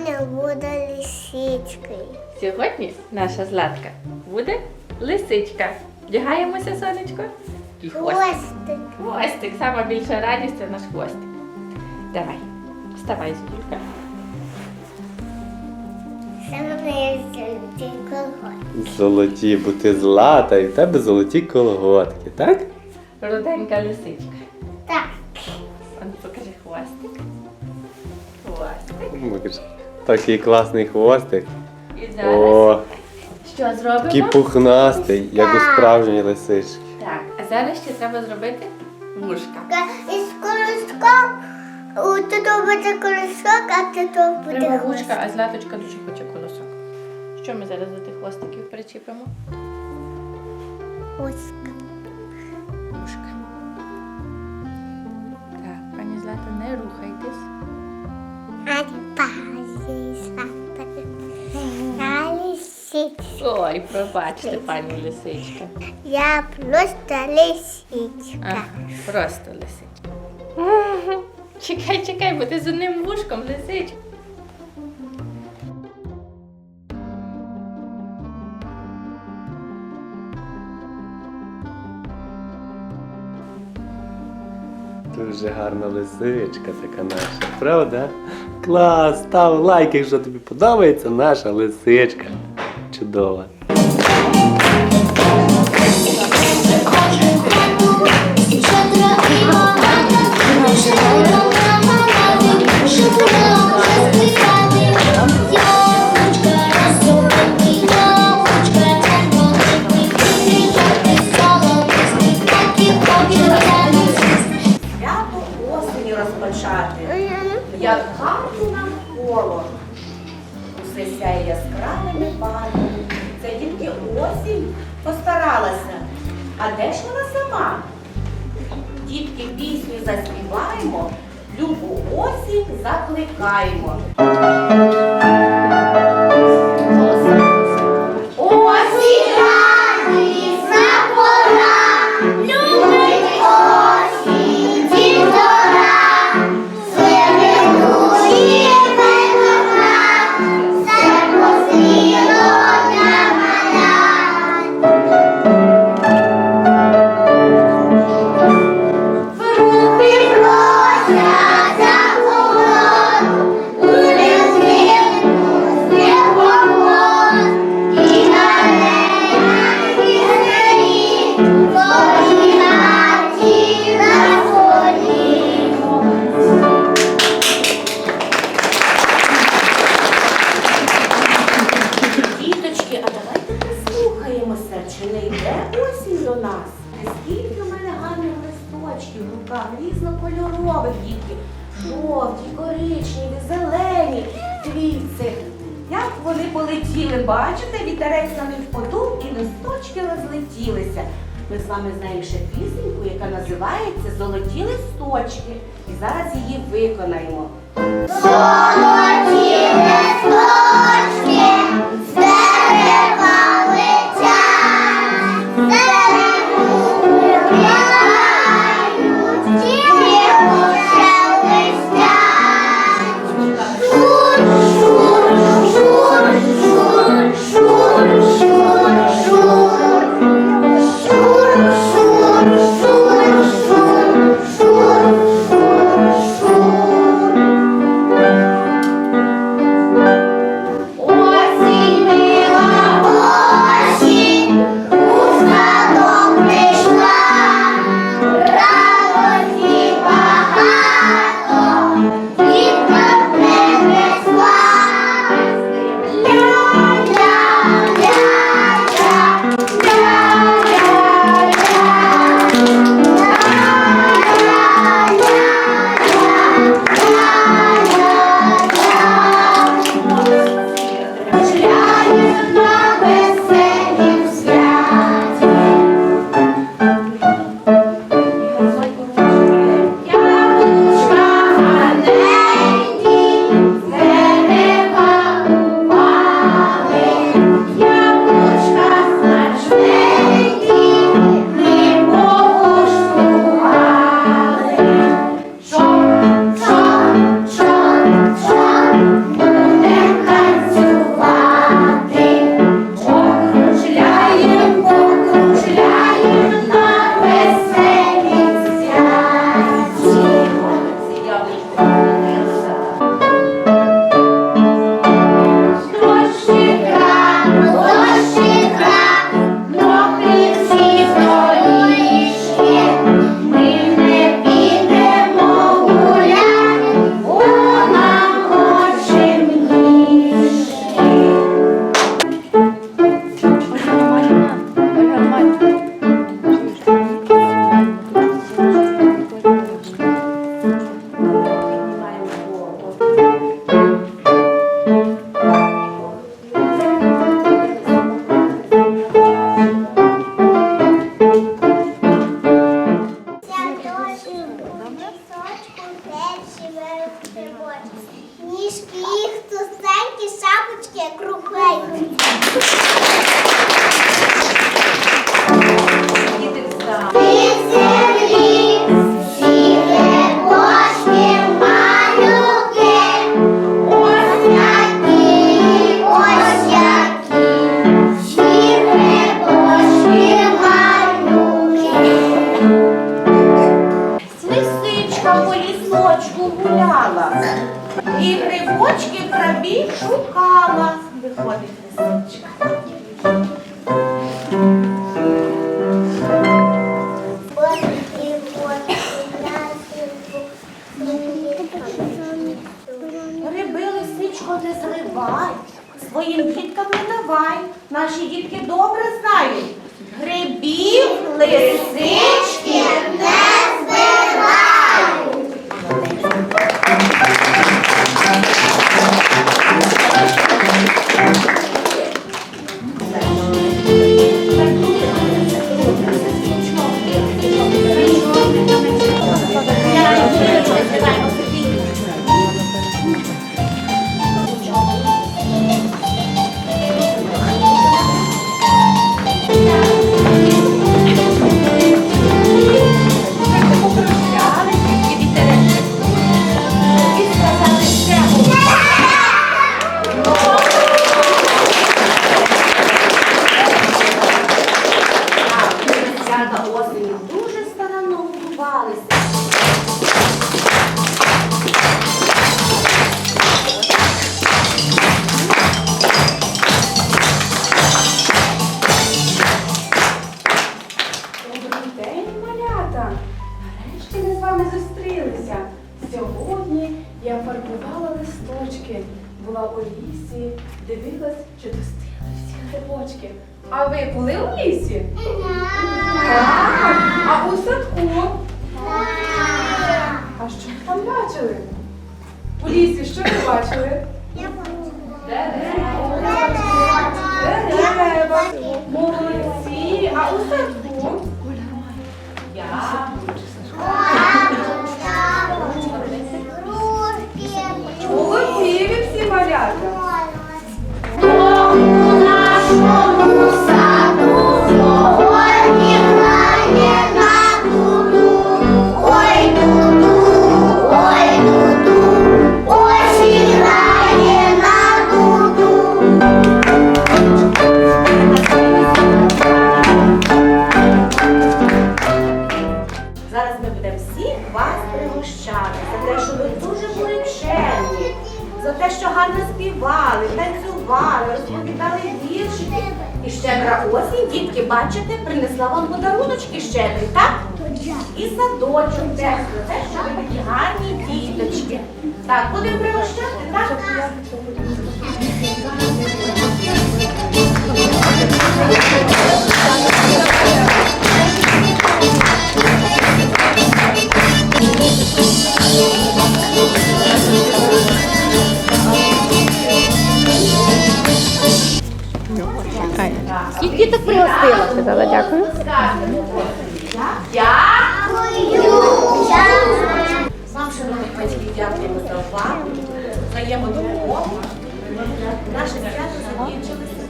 Аня буде лисичкою. Сьогодні наша Златка буде лисичка. Вдягаємося, сонечко? І хвостик. Хвостик. Сама більша радість це наш хвостик. Давай, вставай, мене золоті. Золоті, бо ти злата і в тебе золоті колготки, так? Руденька лисичка. Так. Он покажи хвостик. Хвостик. Покажи. Такий класний хвостик. І зараз О, що зробимо? такий пухнастий, як у справжній лисички. Так, а зараз ще треба зробити вушка. Із колоском. У тут буде колосок, а тут буде Треба вушка, а Златочка дуже хоче колосок. Що ми зараз до тих хвостиків причіпимо? Хвостик. Вушка. Лисичка. Ой, пробачте, пані лисичка. Я просто лисичка. Ага, просто лисичка. Чекай, чекай, бо ти з одним вушком лисичка. Дуже гарна лисичка така наша, правда? Клас! Став лайк, якщо тобі подобається наша лисичка. Розпочати, як хату навколо. Усе сяє яскравими барвами. Тільки осінь постаралася. А де ж вона сама? Дітки пісню заспіваємо, любу осінь закликаємо. Не йде осінь до нас. Скільки в мене гарних листочків в руках, різнокольорових дітки. Жовті, коричневі, зелені, квітці. Як вони полетіли, бачите, вітерець на них подув і листочки розлетілися. Ми з вами знаємо ще пісеньку, яка називається Золоті листочки. І зараз її виконаємо. Золоті листочки Річки, їх тусенькі, шапочки кругленькі. Очки крабі шукала. Виходить лисичка. Гриби лисичко не зривай, своїм діткам не давай. Наші дітки добре знають. Грибів лисич. У лісі, дивилась, чи достигли всі грибочки. А ви були у лісі? Так. А у садку? А що ви там бачили? У лісі що ви бачили? Дерева. Гарно співали, танцювали, розповідали віршики. І щедра осінь, дітки, бачите, принесла вам подаруночки щедрі, так? І садочок за те, що ви такі гарні діточки. Так, будемо пригощати, так? Скільки так пригостила? Сказала дякую. Вам, шановні батьки, дякуємо за увагу, взаємодопомогу. Наше свято закінчилося.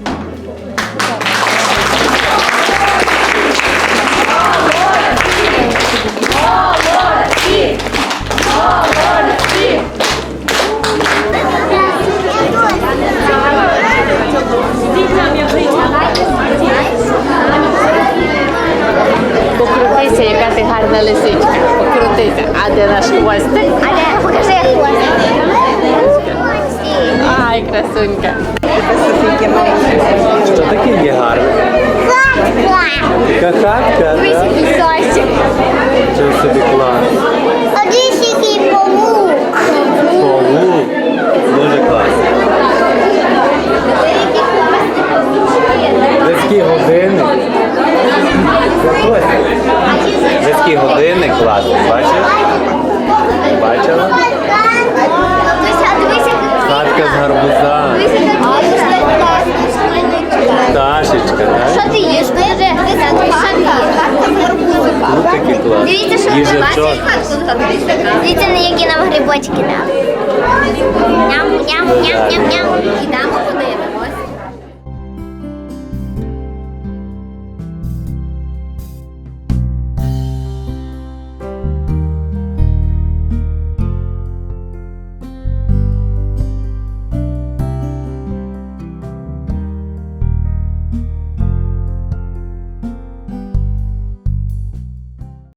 Така хатка, так? Сосик. Це собі клас. Один який павук. Ого, дуже класно. Детські години. Детські години класні, бачиш? Бачила? Хатка з гарбуза. Пташечка, так? Що ти їш? Скажи, Тут такі класні. Дивіться, що ви Їжачок. бачите? Дивіться, на які нам грибочки дали. Ням, ням, ням,